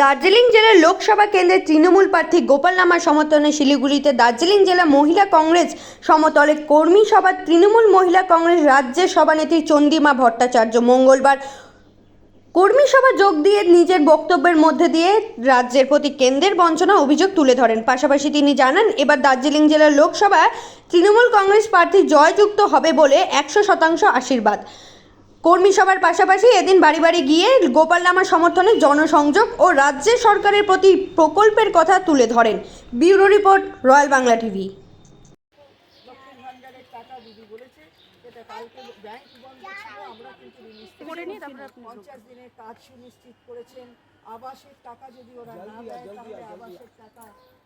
দার্জিলিং জেলার লোকসভা কেন্দ্রের তৃণমূল প্রার্থী গোপাল লামার সমর্থনে শিলিগুড়িতে দার্জিলিং জেলা মহিলা কংগ্রেস সমতলে কর্মী সভা তৃণমূল মহিলা কংগ্রেস রাজ্যের সভানেত্রী চন্দিমা ভট্টাচার্য মঙ্গলবার কর্মী সভা যোগ দিয়ে নিজের বক্তব্যের মধ্যে দিয়ে রাজ্যের প্রতি কেন্দ্রের বঞ্চনা অভিযোগ তুলে ধরেন। পাশাপাশি তিনি জানান, এবার দার্জিলিং জেলার লোকসভায় তৃণমূল কংগ্রেস প্রার্থী জয়যুক্ত হবে বলে একশো শতাংশ আশীর্বাদ। কর্মী সভার পাশাপাশি এদিন বাড়ি বাড়ি গিয়ে গোপাল লামার সমর্থনে জনসংযোগ ও রাজ্য সরকারের প্রতি প্রকল্পের কথা তুলে ধরেন। Bureau report royal Bangla TV. দিনের কাজ সুনিশ্চিত করেছেন আবাসের টাকা যদি ওরা না দেয় তাহলে আবাসের টাকা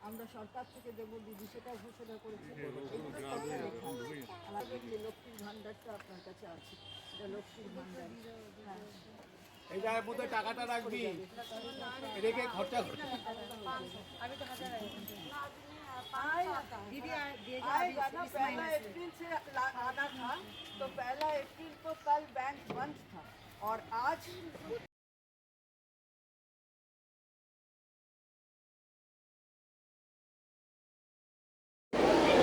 আমরা সরকার থেকে দেবো। দিদি সেটা ঘোষণা করেছে ভান্ডারটা আপনার কাছে আছে এটা লক্ষ্মীর ভান্ডার হ্যাঁ এটার মধ্যে টাকাটা রাখবি রেখে খরচা করবি। आएगा ना पहला अप्रैल से ला- आना था तो पहला अप्रैल को कल बैंक बंद था और आज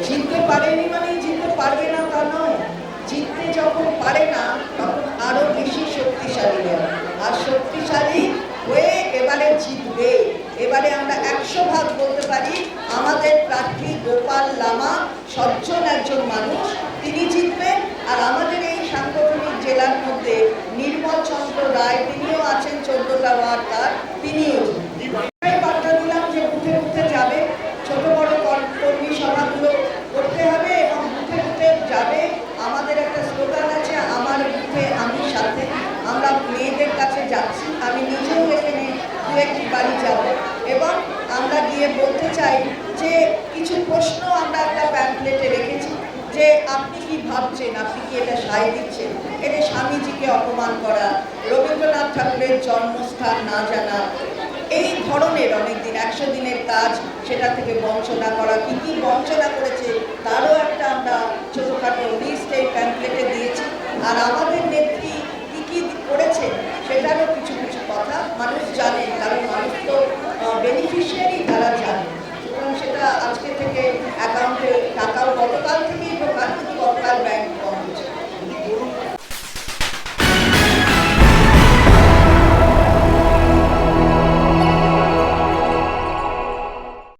জিততে পারেনি মানে জিততে পারবে না তা নয় জিততে যখন পারে না, তখন আরও বেশি শক্তিশালী হয় আর শক্তিশালী হয়ে এবারে জিতবে। এবারে আমরা একশো ভাগ বলতে পারি, আমাদের প্রার্থী গোপাল লামা সজ্জন একজন মানুষ, তিনি জিতবেন। আর আমাদের এই সাংগঠনিক জেলার মধ্যে নির্মল একটি বাড়ি যাব? এবং আমরা গিয়ে বলতে চাই যে, কিছু প্রশ্ন আমরা একটা প্যাম্পলেটে রেখেছি যে, আপনি কি ভাবছেন? আপনি কি এটা সায় দিচ্ছেন? এটা স্বামীজিকে অপমান করা, রবীন্দ্রনাথ ঠাকুরের জন্মস্থান না জানা, এই ধরনের অনেক দিন একশো দিনের কাজ সেটা থেকে বঞ্চনা করা, কি কি বঞ্চনা করেছে